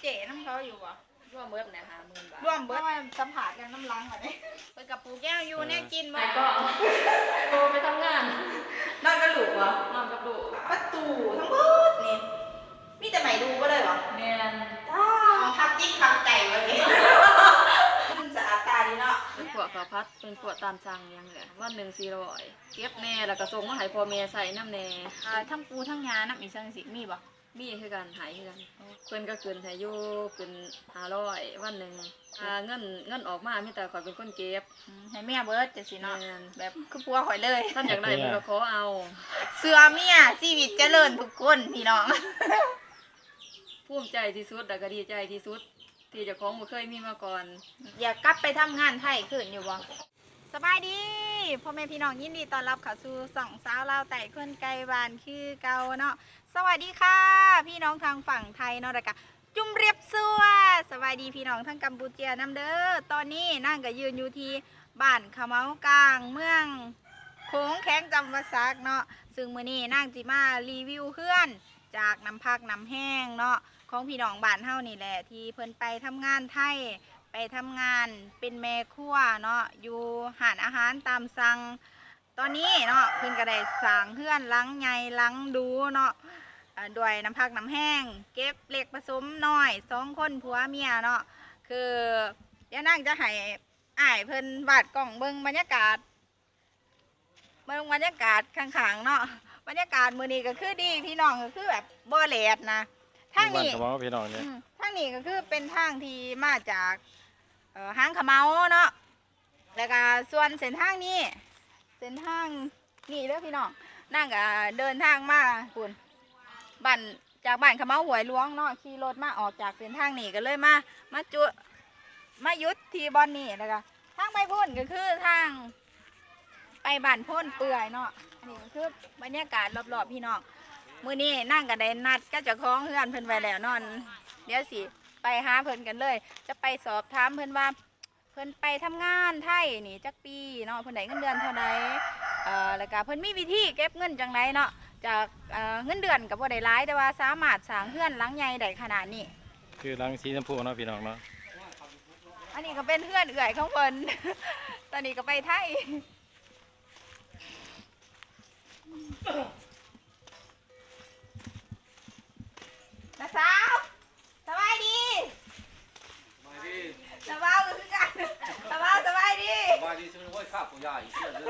เจ๋น้ำเขาอยู่บ่รวมเบิดเนี่ยห้าหมื่นบาทร่วมเบิดสัมผัสกันน้ำลังก่อนนี้เปิดกับปูแก้วอยู่เนี่ยกินบ่แต่ก็โทรไปทำงานนอนกระหลูกบ่นอนกับลูกประตูทั้งหมดนี่มีแต่ไหนดูก็เลยเหรอแมนอ้าวทับจิ้งทับไก่วะเนี่ยมันสะอาดตาดีเนาะเป็นขวดข้าวพัดเป็นขวดตามสั่งอยังเลยวันหนึ่งสี่ร้อยเก็บแน่แล้วก็ส่งมาให้พ่อแม่ใส่น้ำแน่อ่าทั้งปูทั้งยาน้ำอีสังสิมีบ่ มีคือกันหายคือกันเพิ่นก็เกินให้อยู่เป็นห้าร้อยวันหนึ่งอ่าเงินเงินออกมามีแต่ข่อยเป็นคนเก็บอืมให้แม่เบิร์ดจังสิเนาะแม่นแบบคือปัวข่อยเลยท่านอยากได้เพิ่นก็ขอเอา เสือเมียชีวิตเจริญทุกคนพี่น้องภูมิใจที่สุดแล้วก็ดีใจที่สุด ที่เจ้าของบ่เคยมีมาก่อน อยากกลับไปทำงานไทยขึ้นอยู่บ่สบายดี พ่อแม่พี่น้องยินดีต้อนรับเข้าสู่สองสาวลาวไต่คนไกลบ้านคือเก่าเนาะสวัสดีค่ะ พี่น้องทางฝั่งไทยเนาะแล้วก็จุ่มเรียบซัวสวัสดีพี่น้องทางกัมพูเชียนํเด้อตอนนี้นั่งก็ยืนอยู่ที่บ้านขะเมากลางเมืองโค้งแข้งจำปาสักเนาะซึ่งมื้อนี้นั่งจิมารีวิวเพื่อนจากน้ำพักน้ำแห้งเนาะของพี่น้องบ้านเฮานี่แหละที่เพิ่นไปทำงานไทย ไปทำงานเป็นแม่ครัวเนาะอยู่หานอาหารตามสั่งตอนนี้เนาะเพิ่นก็ได้สั่งเพื่อนหลังใหญ่หลังดูเนาะอ่าด้วยน้ำพักน้ำแห้ง เก็บเล็กผสมน้อยสองคนผัวเมียเนาะคือเดี๋ยวนั่งจะให้อ้ายเพิ่นวาดกล่องเบิ่งบรรยากาศเบิ่งบรรยากาศข้างๆเนาะบรรยากาศมื้อนี้ก็คือดีพี่น้องก็คือแบบบ่แหลดนะทางนี้บ้านขมอพี่น้องเนี่ยอืมทางนี้ก็คือเป็นทางที่มาจากเอ่อ ห้างขะเมาเนาะแล้วก็ส่วนเส้นทางนี้เส้นทางนี่เด้อพี่น้องนั่งก็เดินทางมาคุณบ้านจากบ้านขะเมาหวยหลวงเนาะขี่รถมาออกจากเส้นทางนี้ก็เลยมามาจุมายุดทีบอนนี่แล้วก็ทางไปพุ่นก็คือทาง ไปบ้านพ่นเปื่อยเนาะอันนี้ก็คือบรรยากาศรอบๆพี่น้องมื้อนี้นั่งกันได้นัดก็จะคล้องเพื่อนเพิ่นไว้แล้วนอน เดี๋ยวสิ ไปหาเพิ่นกันเลย จะไปสอบถามเพิ่นว่า เพิ่นไปทำงานไทยนี่จักปีเนาะเพิ่นได้เงินเดือนเท่าใดเอ่อแล้วก็เพิ่นมีวิธีเก็บเงินจังไดเนาะจากเอ่อเงินเดือนก็บ่ได้หลายแต่ว่าสามารถสร้างเฮือนหลังใหญ่ได้ขนาดนี้ คือรังสีชมพูเนาะพี่น้องเนาะอันนี้ก็เป็นเพื่อนเอื่อยของเพิ่น ตอนนี้ก็ไปไทยน้าสาวสบายดี สบายก็คือกันสบายสบายดีว่าดีซื้อไว้ข้าวผู้ใหญ่เชื่อเลย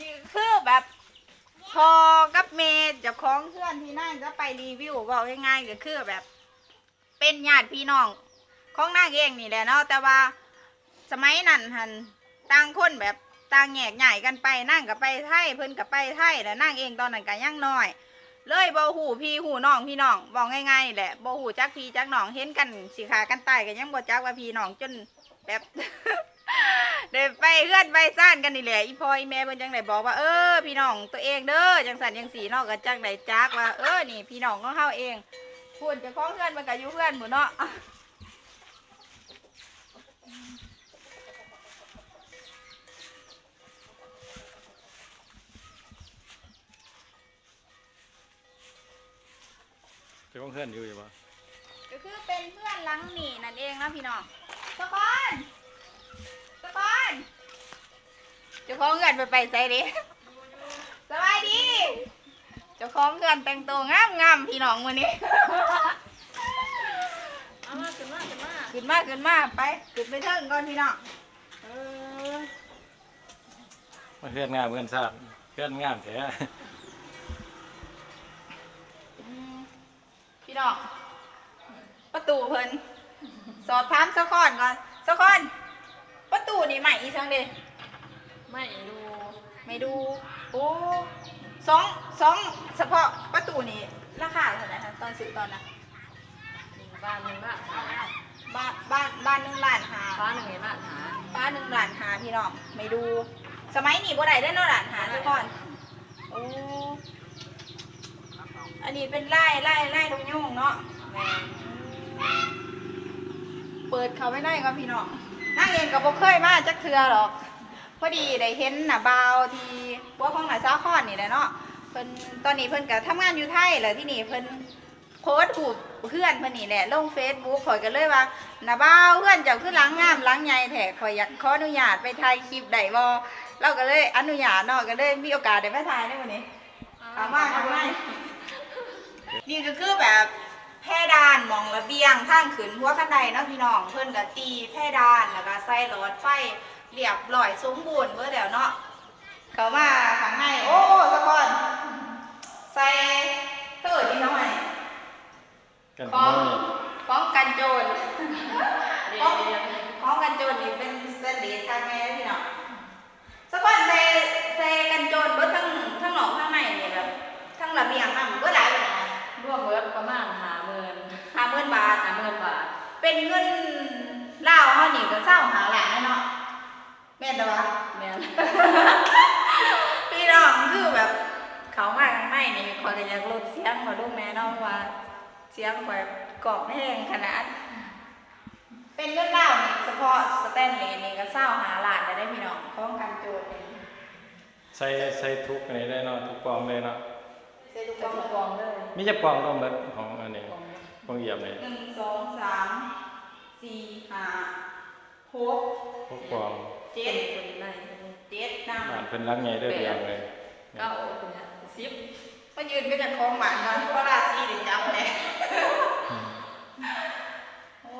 นี่คือแบบพอกับเมย์จะคล้าของเพื่อนที่นั่งจะไปรีวิวบอกง่ายๆก็คือแบบ เป็นญาติพี่น้องของนางเองนี่แหละเนาะแต่ว่าสมัยนั้นหันต่างคนแบบต่างแยกใหญ่กันไปนั่งกับไปไทยเพิ่นกับไปไทยแล้วนั่งเองตอนนั้นก็ยังน้อย เลยบ่หูพี่หูน้องพี่น้องบอกง่ายๆแหละบ่หูจักพี่จักน้องเห็นกันสิขากันตายกันยังบ่จักว่าพี่น้องจนแบบเดินไปเพื่อนไปซ่านกันนี่แหละอีพ่ออีแม่เพิ่นจังไดบอกว่าเออพี่น้องตัวเองเด้อจังสันยังสีนอกกันจังไดจักว่าเออนี่พี่น้องของเฮาเองพูดจะคล้องเพื่อนมันก็อยู่เพื่อนหมู่เนาะ จ้าของเพื่อนอยู่อยู่ปะก็คือเป็นเพื่อนหลังนี่นั่นเองนะพี่น้องสะกอนสะกอนเจ้าของเงินไปไปใส่ดิสบายดีเจ้าของเงินแต่งตัวงามงามๆพี่น้องวันนี้เอามาขึ้นมาขึ้นมาขึ้นมาขึ้นมาไปขึ้นไปเทิงก่อนพี่น้องเออมาเพื่อนงามเพื่อนทราบเพื่อนงามแท้ อืมพี่น้องประ ตูเพิ่นสอบถามสะคอนก่อนสะคอนประตูนี่ใหม่อีสังเดไม่ดูไม่ดู โอ้สองสองเฉพาะประตูนี่ราคาเท่าไหร่คะตอนซื้อตอนนั้นหนึ่งบ้านหนึ่งบ้านหาบ้านบ้านบ้านหนึ่งล้านหาฟ้าหนึ่งในบ้านหาบ้านหนึ่งล้านหาพี่น้องไม่ดู สมัยนี้บ่ได้ได้อเนาะล้านหาซะก่อนโอ้อันนี้เป็นไล่ไล่ไล่ลงยุ่งเนาะแม่ เปิดเขาไม่ได้ก็พี่น้องนั่งเองกับบ่เคยมาจักเทือหรอกพอดีได้เห็นน่ะบาวที่บัวของหน่าซาคอนนี่แหละเนาะเพิ่นตอนนี้เพิ่นก็ทำงานอยู่ไทยแหละที่นี่เพิ่นโพสต์ถูกเพื่อนเพิ่นนี่แหละลงเฟซบุ๊กข่อยก็เลยว่าน้าบ้าวเพื่อนเจ้าคือหล้างงามหล้างใหญ่แท้ข่อยอยากขออนุญาตไปถ่ายคลิปได้บ่เราก็เลยอนุญาตเนาะก็เลยมีโอกาสได้ไปถ่ายในวันนี้ถามว่าทำไมนี่ก็คือแบบ พร่ดานหมองระเบียงทางขึ้นหัวคันไดเนาะพี่น้องเพิ่นก็ตีแพร่ดานแล้วก็ใส่หลอดไฟเรียบร้อยสมบูรณ์เบิดแล้วเนาะเข้ามาข้างในโอ้สะพอนใส่เติร์ดนี่ทำไมกันป้องน้อยป้องกันโจรเรียป้องนเรียนป้องกันโจรนี่เป็นสเตททางแม่พี่น้องสะพอนใส่ใส่กันโจรเบิดทั้งทั้งหนอกทั้งในนี่แบบทั้งระเบียงทั้งเบิดหลายไปไหนร่วมเบิดประมาณหา หมื่นห้าหมื่นบาทหาหมื่นบาท เป็นเงินลาวเฮานี่ก็เศร้าหาหลานแล้วเนาะแม่นแต่ว่าแม่นพี่น้องคือแบบเขามาข้างในนี่คอยก็อยากลดเสียงของลูกแม่เนาะว่า เสียงแบบกรอบแห้งขนาด เป็นเงินลาวนี่เฉพาะสแตนเลสนี่ก็เศร้าหาหลานได้พี่น้องป้องกันโจรนี่ใส่ใส่ทุกอันนี้ได้เนาะทุกปองเลยเนาะใส่ลูกจะบอลถูกกองเลยมีจะปองต้องเบิดของอันนี้ กองปองเหยียบนี่หนึ่งสองสามสี่ห้าหกพวกปองเจ็ดคนในเจ็ดนบ้านเพิ่นรักใหญ่เด้อเดียวเลยเก้าคนเนี่ยสิบำมายืนก็จะคล้องหวานกันเพราะราศีเดี๋ยวจับเลยโอ้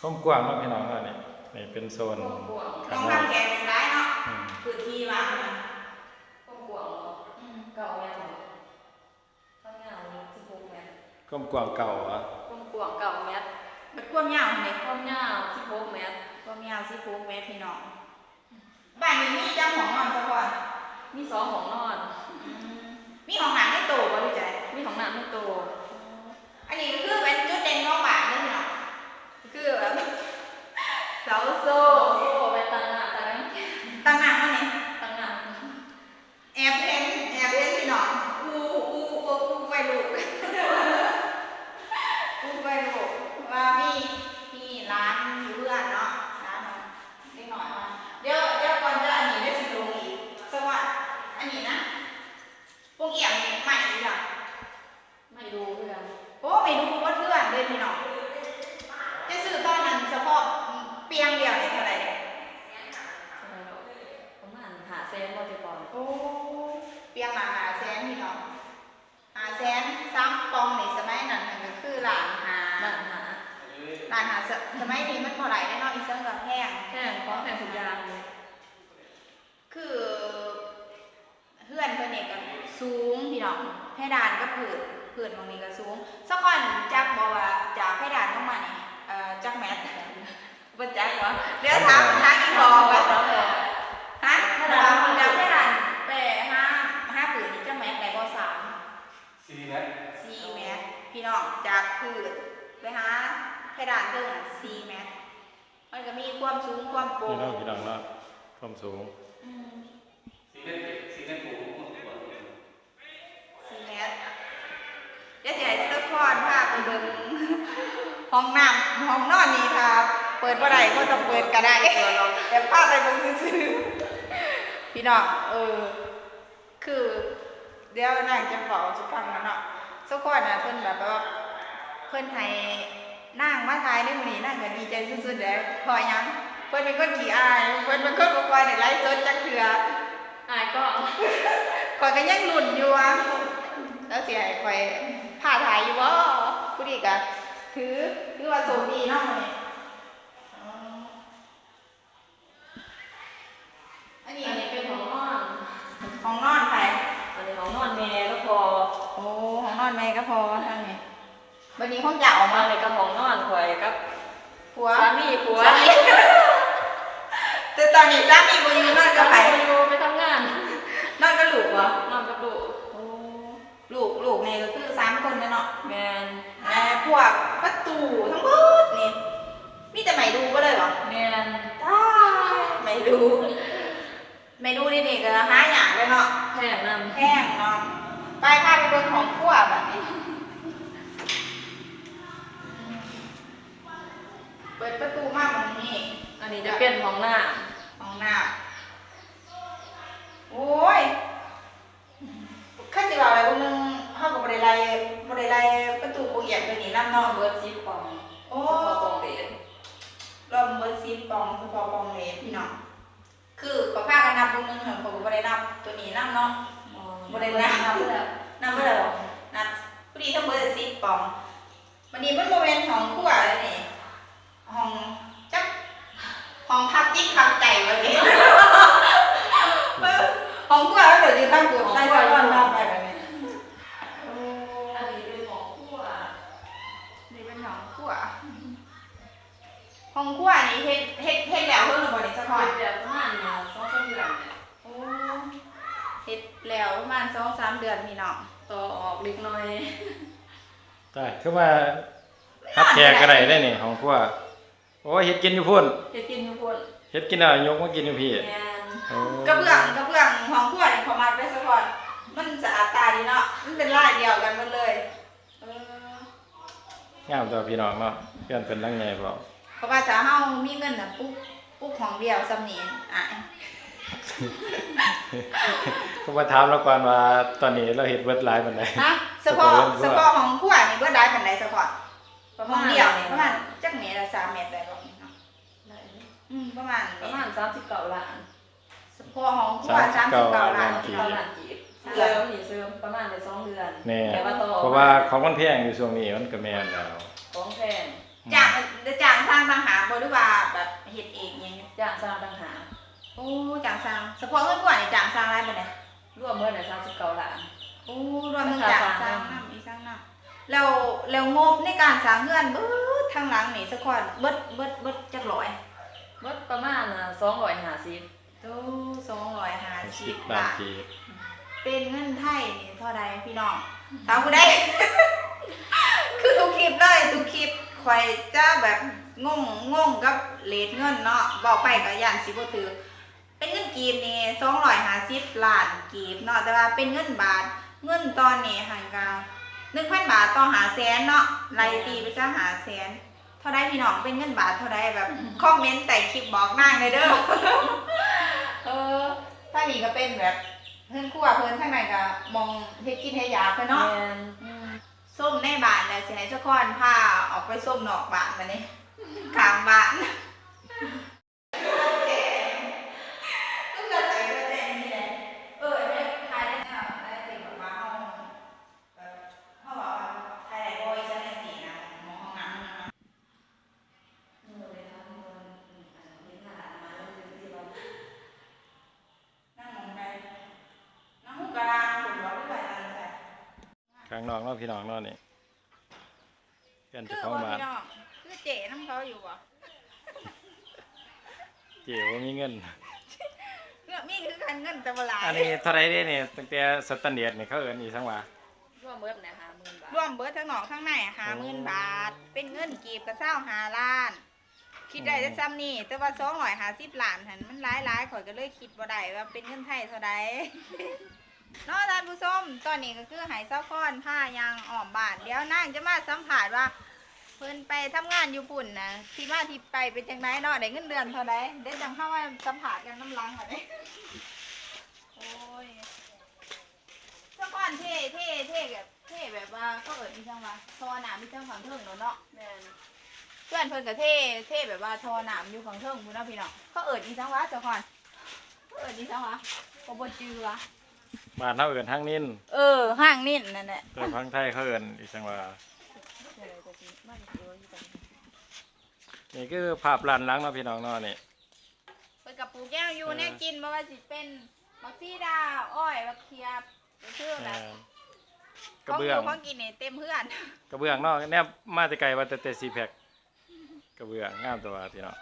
ความกว้างเนาะพี่น้องเนาะนี่นี่เป็นโซนต้ข้าองงนอกทำแกงร้ายเนาะอืมพื้นที่ว่างนะกองกวางเนาะอืมเก้าแม่นข้างหน้านี่สิบหกแม่นความกว้างเก่าอะกองกวางเก้าแม่นมันความยาวเลยความยาวสิบหกแม่นความยาวสิบหกเมตรพี่น้องบ้านนี้มีเจ้าของนอนซะก่อนมีสองของนอน มีห้องน้ำไม่โตบ่รู้ใจมีของน้ำไม่โต อันนี้ก็คือเป็นจุดเด่นของบ้านเลยพี่น้องคือแบบเสาโซ่ โอ้ไปตั้งหน้าตั้ง ตั้งน้ำมาเนี่ย ตั้งหน้า แอบเห็นแอบเห็นพี่น้องอูอูอูอูไปลูกอูไปลูกว่ามีมีร้านอยู่เพื่อนเนาะร้านเนาะนิดหน่อยมาเดี๋ยวเดี๋ยวก่อนจะอันนี้ได้สิลงอีกสวัสดอันนี้นะพวกเอี่ยมนี่ใหม่ดีจ้ะ ไม่รู้เพื่อน โอ้ไม่รู้ว่าเพื่อนเลยพี่น้องจะซื้อตอนนั้นเฉพาะเปียงเดียวเนี่ยเท่าไหร่เนี่ย ประมาณหาเซนบ่ติปอน โอ้เปียงละหาแสนพี่น้องหาแสนซ้ำปองในสมัยนั้นมันก็คือหลานหา บ้านหา หลานหาสสมัยนี้มันเท่าไหร่ได้เนาะอีเซิงกับแพง แพงของแพงทุกอย่างเลย คือเพื่อนเพิ่นนี่ก็สูงพี่น้อง เพดานก็ผืนผืนตรงนี้ก็สูงสักคนจักบอกว่าจากเพดานลงมานี่เอ่อจักแมทบ่จักเหรอเดี๋ยวถามทางอีพอว่าแล้วแต่ฮะถ้าเราเราเพดานไปห้าห้าผืนนี่จักแมทได้บ่สามสี่เมตรสี่แมทพี่น้องจากผืนไปหาเพดานเพิ่งสี่แมทมันก็มีความสูงความโปร่พี่งน้องพี่น้องเนาะความสูงอืมสี่เมตรสี่เมตรปูนหัว สี่เมตร เดี๋ยวจะให้ทุกคนพาไปเบิ่งห้องน้ำห้องนอนนี่ครับเปิดบ่ได้ก็ต้องเปิดก็ได้แต่พาไปเบิ่งซื่อๆพี่น้องเออ คือ เดี๋ยวนางจะบอกจะฟังนะเนาะทุกคนน่ะเพิ่นแบบว่าเพิ่นให้นางมาทายในมื้อนี้นางก็ดีใจสุดๆแล้วพอหยังเพิ่นเป็นคนขี้อายเพิ่นเป็นคนบ่ค่อยได้ไลฟ์สดจักเทื่ออายก็ข่อยก็ยังหลุ่นอยู่อะแล้วเสียให้ข่อย ผ่าถ่ายอยู่บ่ผู้ดีก็ถือถือว่าโชคดีเนาะมื้อนี้อ๋ออันนี้อันนี้เป็นของนอนของนอนไปอันนี้ของนอนแม่ก็พอ โอ้ของนอนแม่ก็พอทางนี้บัดนี้ห้องจะออกมามาเลยก็ของนอนข่อยกับผัวสามีผัวสามีแต่ตอนนี้สามีบ่อยู่นอนกับไผอยู่ไปทำงาน นอนกับลูกบ่นอนกับลูกโอ้ ลูกลูกนี่ก็คือสามคนนะเนาะแมนแต่พวกประตูทั้งหมดนี่มีแต่ไม่ดูก็เลยเหรอแมนตายไม่ดู ไม่ดูนี่นี่ก็หาอย่างเลยเนาะแพงนำแห้งเนาะไปพาไปเบิ่งของขั้วแบบนี้เปิดประตูมาตรงนี้ อันนี้จะเป็นของหน้าห้องน้ำโอ้ย ข้าจะบอกอะไรพวกนึงเขากับบริไลบบ่ได้ไล่ประตูโปรเอียดตัวนี้นำเนาะเบิร์ดซิปปองโอ้เฉพาะปองเบสรวมเบิด10ปองเฉพาะปองเมตรพี่น้องคือก็พากันนับเบิ่งนึงเห็นผมก็บ่ได้นับตัวนี้นำเนาะบ่ได้นับนับแล้วนับบ่ได้หรอกนับพอดีทั้งเบิด10ปองวันนี้มันบ่แม่นของครัวแล้วนี่ห้องจักห้องพักจิ๊กพักไก่ว่านี่ ของครัวแล้วเดี๋ยวจะตั้งกูได้ร้อยวันนับไปแบบนี้โอ้อันนี้เป็นของคั่วนี่เป็นของครัวของครัวนี่เฮ็ดเฮ็ดเฮ็ดแล้วเพิ่นหรือบ่นี่สะพอนเดี๋ยวประมาณเนี่ยสองสามเดือนโอ้เฮ็ดแล้วประมาณ2-3เดือนพี่น้องต่อออกเล็กน้อยได้คือว่าฮัดแขกก็ได้ได้นี่ของครัวโอ้เฮ็ดกินอยู่พุ่นเฮ็ดกินทุกคนเฮ็ดกินอะยกมากินอยู่พี่ กระเบื้องกระเบื้องของครัวนี่เขามาได้สะพอนมันสะอาดตาดีเนาะมันเป็นลายเดียวกันหมดเลยเอองามตัวพี่น้องเนาะเพื่อนเพิ่นลังใหญ่พร้อมเพราะว่าถ้าเฮามีเงินน่ะปุ๊บปุ๊บของเดียวซำนี้อะก็มาถามเราก่อนว่าตอนนี้เราเฮ็ดเบิดหลายปานใดฮะเฉพาะเฉพาะของครัวนี่เบิดได้ปานใดสะพอนของเดียวนี่ประมาณจักเมตรละ3เมตรได้บ่เนาะได้อืมประมาณประมาณสามสิบเก้าล้านเฉ พาะของครัว39ล้านเก้าล้านกีบเสริมนี่เสริมประมาณได้สองเดือนแน่แต่ว่าต่อเพราะว่าของมันแพงอยู่ช่วงนี้มันก็แม่นแล้วของแพงจ้างจ้างสร้างต่างหากบ่หรือว่าแบบเฮ็ดเองอย่างเงี้ยจ้างสร้างต่างหากโอ้จ้างสร้างเฉพาะเงินกว่านี่จ้างสร้างได้ปานใดรวมเมื่อไหร่สามสิบเก้าล้านโอ้รวมทั้งจ้างสร้างน้ำอีกสร้างน้ำแล้วแล้วงบในการสร้างเฮือนเบิดทางหลังนี่สักคนเบิดเบิดเบิดจักร้อยเมื่อประมาณสองร้อยห้าสิบ โอ้สองร้อยห้าสิสิบบบาทบาทกีบเป็นเงินไทยนี่เท่าใดพี่น้องถามกูได้ คือทุกคลิปเลยทุกคลิปข่อยจะแบบงงงงกับเลทเงินเนาะบอกไปก็ยันสิบ่ถือ เป็นเงินกีบนี่สองร้อยห้าสิบล้านกีบเนาะแต่ว่าเป็นเงินบาท เงินตอนนี้หันกาหนึ่งพันบาทต่อหาแสนเนาะรายตีไปจ้าหาแสน เท่าไดพี่น้องเป็นเงินบาทเท่าไดแบบคอมเมนต์แต่คลิปบอกนางเลยเด้อเออถ้ามีก็เป็นแบบเพื่อนครั่วเพื่อนข้างในก็มองเฮ็ดกินเฮ็ดยาเพื่อนแมเนาะนอืมส้มในบ้านแล้วสิให้เจ้าค้อนพาออกไปส้มนอกบ้านมานี่ข้างบ้านก็เกิดใจก็ใจนี่แหละเออไอ้เนี่ยทายได้เนาะได้ติดแบบว่าเฮาแบบเฮาบอกว่าทายได้บ่อีจังได๋สินะหมองห้องน้ำนะ เมื่อเวลาที่มันอืมอันนี้หน้ามาแล้วจะที่ว่า นั่งมองไปนั่งหูกระลางผมบอกด้วยว่าอะไร ข้างนอกเนาะ พี่น้องเนาะนี่เพื่อนคืเจ้าอของว่าบ้านพี่น้องคือเจ๋น้ำเขาอยู่บ่เจ๋ว่ามีเงินเรื่องมีคือการเงินแต่บ่หลายอันนี้เท่าไรเด้นี่ตั้งแต่สแตนเดียร์ดนี่เขาเอิ้นอีสังว่าร่วมเมื่อไหร่ห้าหมื่นบาทรวมเบิดทั้งหนองทั้งในหาหมื่นบาท เป็นเงินกีบกระเซ้าหาล้าน คิดได้แต่ซ้ำนี่แต่ว่าสองร้อยห้าสิบล้านหันมันหลายหลายๆข่อยก็เลยคิดบ่ได้ว่าเป็นเงินไทยเท่าใด เนาะท่านผู้ชมตอนนี้ก็คือใหายเซ้าค้อนผ้ายางอ้อมบ้านเดี๋ยวนางจะมาสัมผัสว่าเพิ่นไปทำงานอยู่ปุ่นนะที่มาที่ไปเป็นจังไดเนาะได้เงินเดือนเท่าใดได้จังเข้ามาสัมผัสกันน้ำลังค่ะเด้โอ้ยเจ้าก้อนเท่เท่เท่แบบเท่แบบว่าเขาเอิดมีจังว่าทอหนามมีจังฝั่งเทิงเนาะเนาะแม่นเพื่อนเพิ่นก็เท่เท่แบบว่าทอหนามอยู่ฝั่งเทิงพุ่นเนาะพี่เนาะเขาเอิดอีจังวะเจ้าก้อนเขาเอิดอีจังวะบ่บ่จือวะ บ้านเฮาเอิ้นทางนินเออห้างนิ่นนั่นแหละแต่ทางไทยเขาเอิ้นอีสังว่าเดี๋ยวจะกินบ้านเดียวอยู่กันนี่คือภาพลานหลังเนาะพี่น้องเนาะนี่เพิ่นกับปลูกแก้วอยู่แน่กินบ่ว่าสิเป็นบักซีดาอ้อยบักเขียบก็คือแบแม่บนขกระองอเบื้องยู่ของกินนี่เต็มเพื่อน กระเบื้องเนาะแนบมาแต่ไกลว่าแต่แต่ซีแพคกระเบื้องงามตัวพี่น้อง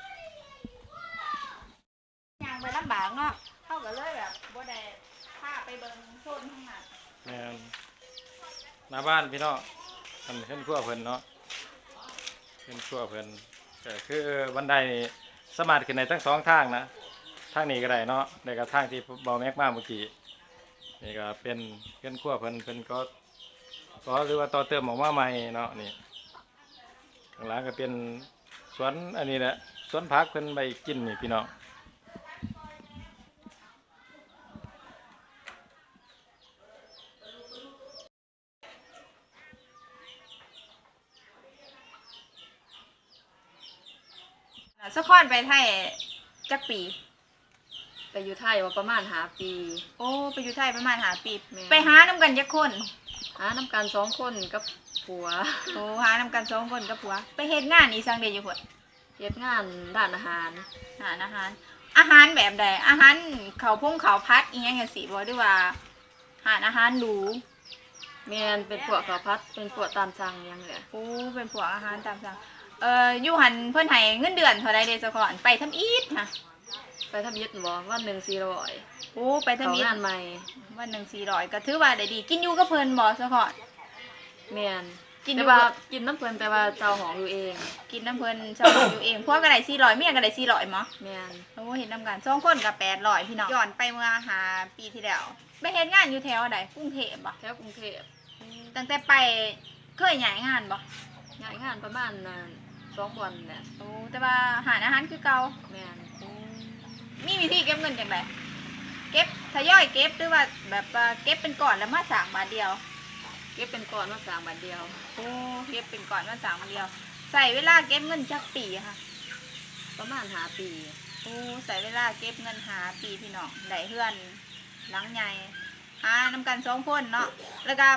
ย่างไปลำบากเนาะเขาก็เลยแบบบ่ได้ พาไปเบิ่งโซนข้างหน้าแม่นหน้าบ้านพี่น้องมันขึ้นครัวเพิ่นเนาะขึ้นครัวเพิ่นก็คือบันไดนี่สามารถขึ้นได้ทั้งสองทางนะทางนี้ก็ได้เนาะแล้วก็ทางที่เบาแม็กมาเมื่อกี้นี่ก็เป็นขึ้นครัวเพิ่นเพิ่นก็ก็หรือว่าต่อเติมออกมาใหม่เนาะนี่ข้างหลังก็เป็นสวนอันนี้แหละสวนผักเพิ่นไปกินนี่พี่น้อง สะคอนไปไทยจักปี ไปอยู่ไทยว่าประมาณหาปี โอ้ ไปอยู่ไทยประมาณหาปี แม่ ไปหาน้ำกันจักคน หาน้ำกันสองคนกับผัวโอ้หาน้ำกันสองคนกับผัว ไปเฮ็ดงานอีสังเดอยู่พุ่นเฮ็ดงานด้านอาหาร หาอาหาร อาหารแบบใด อาหารเขาวพงเขาวพัดอีหยังจังซี่บ่หรือว่าหารอาหารหรู แมนเป็นพวกข้าวพัดเป็นพวกตามสั่งหยังเลยโอ้ เป็นพวกอาหารตามสั่ง เอ่ออยู่หันเพิ่นให้เงินเดือนเท่าใดเด้สะคอนไปทำอีทค่ะไปทำยึดบ่วันหนึ่งสี่ร้อยโอ้ไปเขาทำอีทงานใหม่วันหนึ่งสี่ร้อยก็ถือว่าได้ดี กินอยู่กับเพิ่นบ่สะคอนแมนกินอแต่ยู่ว่ากับกินน้ำเพลินแต่ว่าเจ้าของอยู่เองกินน้ำเพิ่นชาวบ้านอยู่เองพวกก็ได้สี่ร้อยเมียก็ได้สี่ร้อยมั้ง แมนโอ้เห็นนำกันสองคนกับแปดร้อยพี่น้องย้อนไปเมื่อหาปีที่แล้วไปเฮ็ดงานอยู่แถวใดกรุงเทพบ่แถวกรุงเทพตั้งแต่ไปเคยย้ายงานบ่งานงานประมาณน่ะ สองวันแหละโอ้แต่ว่าหารอาหารคือเก่าแมนมีวิธีเก็บเงินจังไดเก็บทยอยเก็บหรือว่าแบบว่าเก็บเป็นก่อนแล้วมาสร้างบาทเดียว เก็บเป็นก้อนมาสามบาทเดียว โอ้เก็บเป็นก่อนมาสร้างบาทเดียว ใส่เวลาเก็บเงินจักปีค่ะ ประมาณหาปี โอ้ใส่เวลาเก็บเงินหาปีพี่น้องได้เฮือนหลังใหญ่หานำกันสองคนเนาะแล้วก็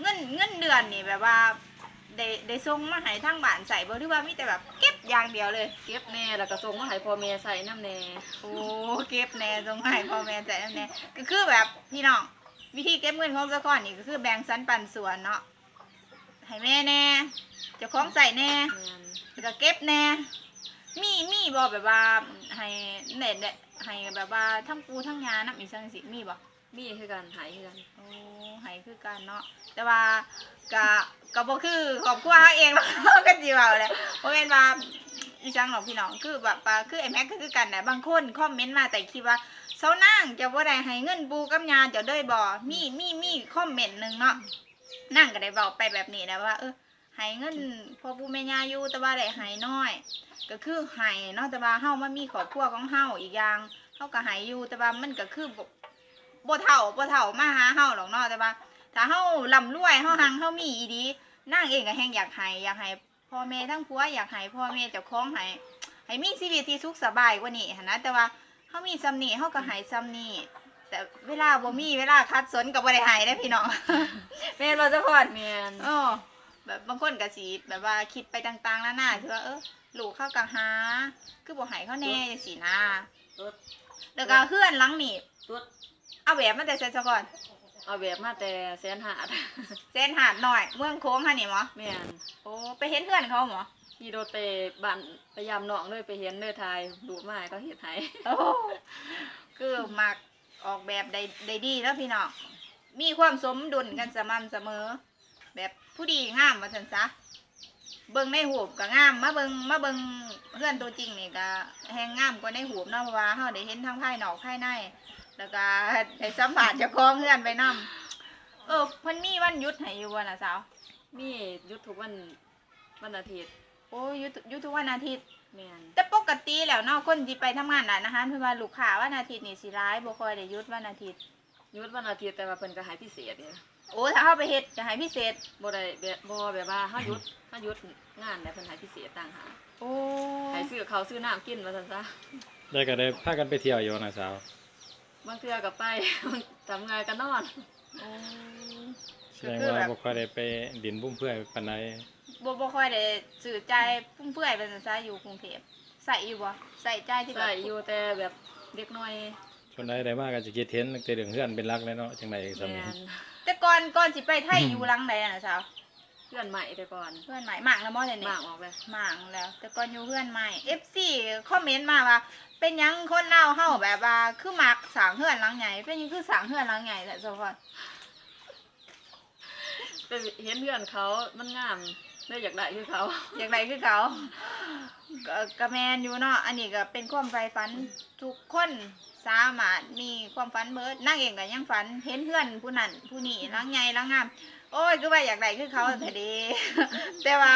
เงินเงินเดือนนี่แบบว่า ได้ได้ส่งมาให้ทางบ้านใส่บ่หรือว่ามีแต่แบบเก็บอย่างเดียวเลย เก็บแน่แล้วก็ส่งมาให้พ่อแม่ใส่น้ำแน่โอ้เก็บแน่ส่งมาให้พ่อแม่ใส่นั่นแน่ก็คือแบบพี่น้องวิธีเก็บเงินของเจ้าก่อนนี่ก็คือแบ่งสรรปันส่วนเนาะให้แม่แน่เจ้าของใส่แน่แมนแล้วก็เก็บแน่มีมีบ่แบบว่าให้เน็ตให้แบบว่าทั้งปูทั้งยานะมีสังสิมีบ่ มีคือกันหายคือกันโอ้ให้คือกันเนาะแต่ว่าก็ก็บ่คือครอบครัวเราเองหรอกก็สิเว้าแหละบ่แม่นว่าอีจังหรอกพี่น้องคือแบบว่าคือไอ้แม็กก็คือกันน่ะบางคนคอมเมนต์มาแต่คิดว่าเซานางจะบ่ได้ให้เงินปูกับยาจ้าเด้ยบ่มีมีมีคอมเมนต์หนึงเนาะนั่งก็ได้เว้าไปแบบนี้นะว่าเออให้เงินพ่อปู่แม่ย่าอยู่แต่ว่าได้ให้น้อย ก็คือให้เนาะแต่ว่าเฮามามีครอบครัวของเฮาอีกอย่างเฮาก็ให้อยู่แต่ว่ามันก็คือ บ่บ่เฒ่าบ่เฒ่ามาหาเฮาหรอกเนาะแต่ว่า ถ้าเฮาร่ำรวยเฮาหังเฮามีอีดีนางเองก็แฮงอยากให้อยากให้พ่อแม่ทั้งผัวอยากให้พ่อแม่เจ้าของให้ให้มีชีวิตที่สุขสบายกว่านี้หันนะแต่ว่าเฮามีซ้ำนี้เฮาก็ให้ซ้ำนี้แต่เวลาบ่มีเวลาคัดสนก็บ่ได้ให้ได้อพี่น้อง แม่นบ่เจ้าพ่อแมนเออแบบบางคนก็สิแบบว่าคิดไปต่างๆนานาคือว่าเออลูกเข้ากับหา คือบ่ให้เขาแน่จังซี่นะตุ๊ดแล้วก็เฮือนหลังนี่ตุ๊ด เอาแบบมาแต่ใส่ซะก่อนเอาแบบมาแต่แสนหาดเส้นหาดหน่อย เมืองโค้งค่ะนี่หมอแมนโอ้ไปเห็นเพื่อนเขาหมอขี่รถไปบ้านไปยามน้องเลยไปเห็นเนื้อทายดูมาให้ก็เฮ็ดให้โอ้คือมักออกแบบได้ได้ดีแล้วพี่น้องมีความสมดุลกันสม่ำเสมอ แบบผู้ดีงามว่าซั่นซะเบิ่งในหูปก็งามมาเบิ่งมาเบิ่งเพื่อนตัวจริงนี่ก็แฮงงามกว่าในหูปเนาะเพราะว่าเฮาได้เห็นทั้งภายนอกภายใน แล้วก็ได้สัมผัสเจ้าของเพื่อนไปนํเออเพิ่นมีวันหยุดให้อยู่บ่น่ะสาว มีหยุดทุกวันวันอาทิตย์โอ้ยหยุดหยุดทุกวันอาทิตย์ แมนแต่ปกติแล้วเนาะคนที่ไปทำงานร้านอาหารเพิ่นว่าลูกค้าวันอาทิตย์นี่สิร้ายบ่ค่อยได้หยุดวันอาทิตย์ หยุดวันอาทิตย์แต่ว่าเพิ่นก็ให้พิเศษเนี่ยโอ้ถ้าเฮาไปเฮ็ดจะให้พิเศษ บ่ได้แบบบ่แบบว่าเฮาหยุดเฮาหยุดงานแล้วเพิ่นให้พิเศษต่างหากโอ้ให้ซื้อข้าวซื้อน้ำกินว่าซั่นซะได้ก็ได้พากันไปเที่ยวอยู่นะสาว บางเทื่อก็ไป ทำงานก็นอนโอ้แสดงว่าบ่ค่อยได้ไปดินบุ้มเพื่อยปานใดบ่บ่ค่อยได้สื่อใจายฟุ่มเฟือยไปซั่นซะอยู่กรุงเทพใส่อยู่บ่ใส่ใจายที่แบบใส่อยู่แต่แบบเด็กน้อยชนใดได้มากก็จะคิดเห็นตั้งแต่เรื่องเฮือนเป็นหลักเลยเนาะจังได๋แมซำนี้นแต่ก่อนก่อนสิไปไทยอยู่หลังใดน่ะสาวเพื่อนใหม่แต่ก่อนเพื่อนใหม่หมางแล้วบ่เดี๋ยวนี้มากออกเลยหมางแล้ว แต่ก่อนอยู่เพื่อนใหม่ FC คอมเมนต์มาว่า เป็นหยังคนเล่าวเฮาแบบว่า คือมักสร้างเฮือนหลังใหญ่เป็นหยังคือสร้างเฮือนหลังใหญ่แต่เจ้าพ่อแต่เห็นเพื่อนเขามันงามเลยอยากได้คือเขาอย่างไรคือเขาก็กระแมนอยู่เนาะอันนี้ก็เป็นความใฝ่ฝันทุกคนสามารถมีความฝันเบิดนั่งเองก็ยังฝัน เห็นเพื่อนผู้นั้นผู้นี้ล้างใหญ่ล้างงาม โอ้ยคือว่าอยากได้คือเขาแต่เดี แต่ว่า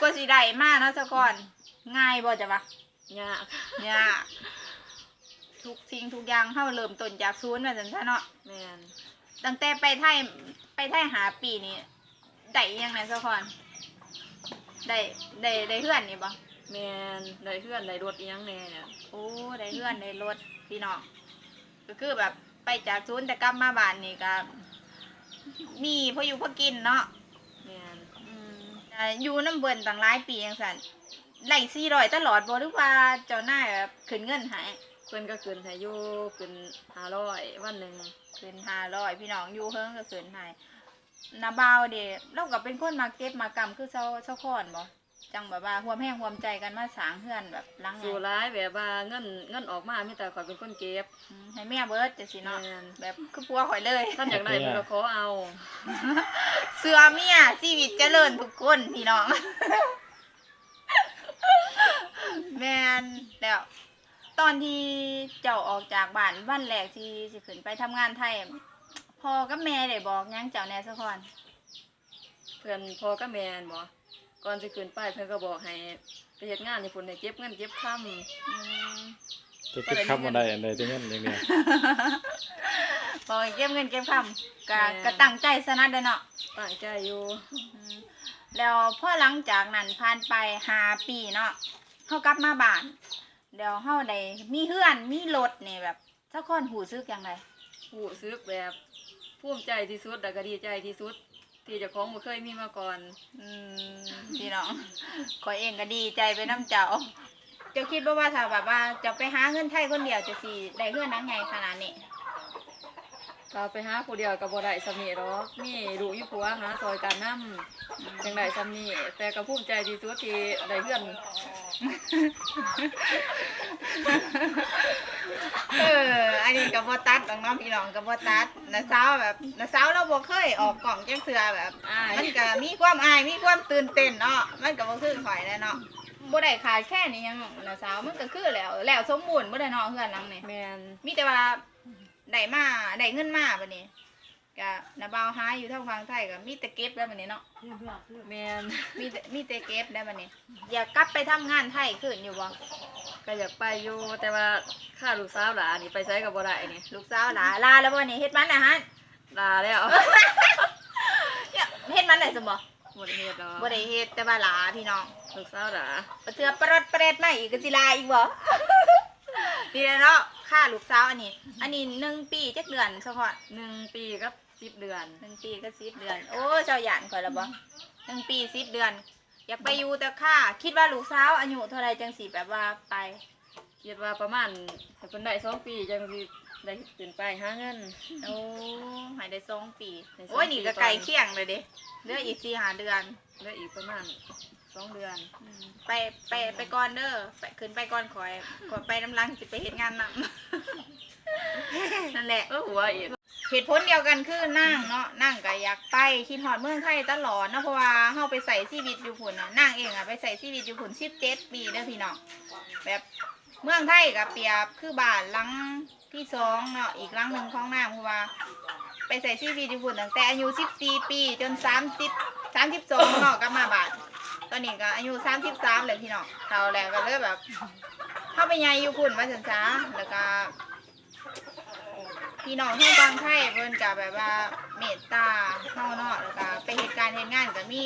กว่าสิได้มาเนาะซะก่อนง่ายบ่จ้ะปะ ยากยากทุกสิ่งทุกอย่างเฮาเริ่มต้นจากศูนย์ว่าซั่นซะเนาะแมนตั้งแต่ไปไทยไปไทยหาปีนี้ได้อิหยังไงซะก่อนได้ได้ได้เพื่อนนี่บ่แม่นได้เพื่อนได้รถอีหยังแน่เนี่ยโอ้ได้เลื่อนได้รถพี่น้องก็คือแบบไปจากศูนย์แต่กลับมาบ้านนี่ก็มีพออยู่พอกินเนาะแม่นอืมอ่าอยู่น้ำเบิ่นตั้งหลายปีจังซั่น ไล่สี่ร้อยตลอดบ่หรือว่าเจ้านายแบบขึ้นเงินให้เพิ่นก็คืนให้อยู่คืน500วันหนึงขึ้นห้าร้อยพี่น้องอยู่เฮิงก็ขึ้นให้นาบ่าวเด้เราก็เป็นคนมาเก็บมากรรมคือเซาเซาคอนบ่จังแบบว่าร่วมแห้งร่วมใจกันมาสร้างเฮือนแบบหลังใหญ่สู่ร้ายแบบว่าเงินเงินออกมามีแต่ข่อยเป็นคนเก็บอืมให้แม่เบิดจังซี่เนาะแม่นแบบคือปัวข่อยเลย ท่านอยากได้เพิ่นก็ขอเอา เสือเมียชีวิตเจริญทุกคนพี่น้อง แมนแล้วตอนที่เจ้าออกจากบ้านวันแรกที่สิขึ้นไปทำงานไทยพ่อกับแม่ได้บอกหยังเจ้าแหน่สักคนเพื่อนพ่อกับแม่นบ่ก่อนสิขึ้นไปเพิ่นก็บอกให้ไปเฮ็ดงานให้พุ่นให้เก็บเงินเก็บคำอืม จะคิดคำว่าได้อันใดจะเงินอย่างเดียวบอกให้เก็บเงินเก็บคำกะแม่นกะตั้งใจสนัดเลยเนาะตั้งใจอยู่ อืมแล้วพอหลังจากนั้นผ่านไปห้าปีเนาะ เขากลับมาบ้าน เดี๋ยวเขาได้มีเฮือนมีรถนี่แบบสักคนหูซึกยังไงรู้สึกแบบภูมิใจที่สุดแล้วก็ดีใจที่สุด ที่เจ้าของบ่เคยมีมาก่อน อืมพี่น้อง ขอยเองก็ดีใจไปน้ำเจ้า เจะคิดว่าว่าถ้าแบบว่าจะไปหาเงินไทยคนเดียวจะสีได้เพื่อนนังไงขนาดนี้ ก็ไปหาผู้เดียวก็บ่ได้สำนี้หรอกมีลูกอยู่ผัวหาซอยกันนำจังได้สำนี้แต่ก็ภูมิใจที่สุดที่ได้เพื่อนเออ อันนี้กับบตัดน้องๆพี่น้องกับบตัดนะสาวแบบนะสาวเราบ่เคยออกกล่องแจ้งเสือแบบอายมันก็มีความอายมีความตื่นเต้นเนาะ มันก็บ่คือข่อยแน่เนาะ บ่ได้ขาดแค่นี้ยังนะสาวมันก็คือแล้ว แล้วสมบูรณ์บ่ได้เนาะเฮือนหลังนี่แม่นมีแต่ว่าได้มาได้เงินมาบัดนี้ก็นาบ่าวหาอยู่ทางฝั่งไทยก็มีแต่เก็บแล้วบัดนี้เนาะแม่นมีแต่มีแต่เก็บได้บัดนี้ อยากกลับไปทำงานไทยคืนอยู่บ่ก็อยากไปอยู่แต่ว่าค่าลูกสาวหลานนี่ไปใช้กับบ่ได้นี่ลูกสาวหลาลาแล้วบ่นี่เฮ็ดมันน่ะฮะลาแล้วเนี่ยเฮ็ดมันได้สมบ่ หมดเฮ็ดแล้วบ่ได้เฮ็ดแต่ว่าหลาพี่น้องลูกสาวหลาบ่เทื่อปรดเปรดมาอีกก็สิลาอีกบ่นี่แหละเนาะค่าลูกสาวอันนี้ อันนี้หนึ่งปีจักเดือนซะก่อนหนึ่งปีกับสิบเดือนหนึ่งปีก็สิบเดือน โอ้เจ้าหยานข่อยละบ่หนึ่งปีสิบเดือน อยากไปอยู่แต่ค่าคิดว่าลูกสาวอายุเท่าไรจังสิแบบว่าไป คิดว่าประมาณถ้าเพิ่นได้สองปีจังสิ ได้ขึ้นไปหาเงิน โอ้หายได้สองปี ได้สองโอ้ยนี่ก็ปีก่อนไก่เคียงเลยเด้เหลืออีกสี่หาเดือนเหลืออีกประมาณสองเดือน อืมไปไปไปก่อนเด้อไปขึ้นไปก่อนขอยขอยไปน้ำลังสิไปเฮ็ดงานนำ นั่นแหละ เออหัวอีกเหตุผลเดียวกันคือนั่งเนาะนั่งก็อยากไปคิดฮอดเมืองไทยตลอดเนาะเพราะว่าเฮาไปใส่ชีวิตอยู่พุ่นน่ะนั่งเองอะไปใส่ชีวิตอยู่พุ่น17ปีเด้อพี่น้องแบบเมืองไทยก็เปรียบคือบ้านหลัง ที่สองเนาะอีกหลังหนึ่งของนางเพราะว่า ไปใส่ชีวิตอยู่พุ่นตั้งแต่อายุ14ปีจน30 32เนาะกลับมาบานตอนนี้ก็อายุ33เลยพี่น้องเท่าแล้วก็เลยแบบ เข้าไปใหญ่อยู่พุ่นว่าซั่นซะแล้วก็พี่น้องที่ฟังไทยเพิ่นก็แบบว่าเมตตาเฮาเนาะแล้วก็ไปเหตุการณ์เหตุงานก็มี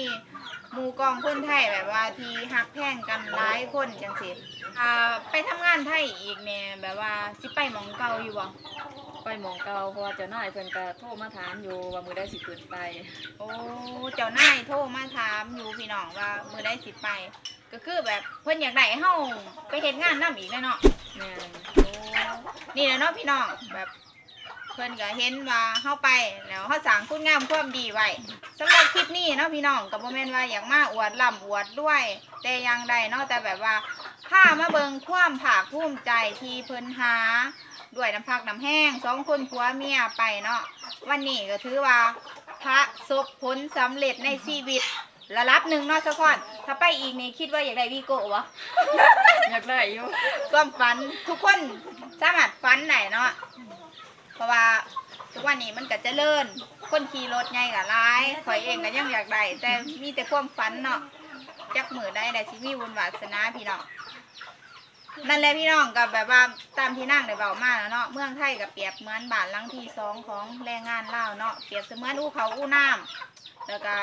หมู่กองคนไทยแบบว่าที่ฮักแพงกันหลายคนจังซี่อ่าไปทำงานไทยอีกแน่แบบว่าสิไปหมองเก่าอยู่บ่ไปหมองเก่าเพราะว่าเจ้านายเพิ่นก็โทรมาถามอยู่ว่ามื้อใดสิขึ้นไป โอ้เจ้านายโทรมาถามอยู่พี่น้องว่ามื้อใดสิไป ก็คือแบบเพิ่นอยากได้เฮาไปเฮ็ดงานนํอีกแน่เนาะ แม่น นี่แหละเนาะพี่น้องแบบ เพิ่นก็เห็นว่าเฮาไปแล้วเฮาสร้างคุณงามความดีไว้สำหรับคลิปนี้เนาะพี่น้องก็บ่แม่นว่าอยากมาอวดล่ำอวดด้วย แต่อย่างใดเนาะแต่แบบว่าพามาเบิ่งความภาคภูมิใจที่เพิ่นหาด้วยน้ำพักน้ำแห้งสองคนผัวเมียไปเนาะวันนี้ก็ถือว่าพระสบผลสำเร็จในชีวิตระดับหนึ่งเนาะสะพอนถ้าไปอีกนี่คิดว่าอยากได้วีโก้วะอยากได้อยู่ความฝันทุกคนสามารถฝันได้เนาะ เพราะว่าทุกวันนี้มันก็เจริญคนขี่รถไงกับร้ายข่อยเองก็ยังอยากได้แต่มีแต่ความฝันเนาะจักมือได้แต่สิมีบุญวาสนาพี่น้องนั่นแหละพี่น้องกับแบบว่าตามที่นั่งได้เบามากแล้วเนาะเมืองไทยกับเปรียบเหมือนบ้านหลังที่สองของแรงงานลาวเนาะเปรียบเสมือนอูเขาอู้น้ำแล้วก็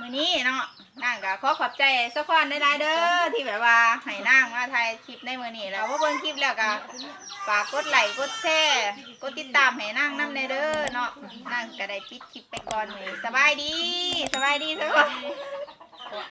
มือนี้เนาะนางก็ขอขอบใจสะคอนได้หลายๆเด้อที่แบบว่าให้นางมาถ่ายคลิปในมื้อนี้แล้วพอเบิ่งคลิปแล้วก็ฝากกดไลค์กดแชร์กดติดตามให้นางนำในเด้อเนาะนางก็ได้ปิดคลิปไปก่อนมื้อนี้สบายดีสบายดีสะคอน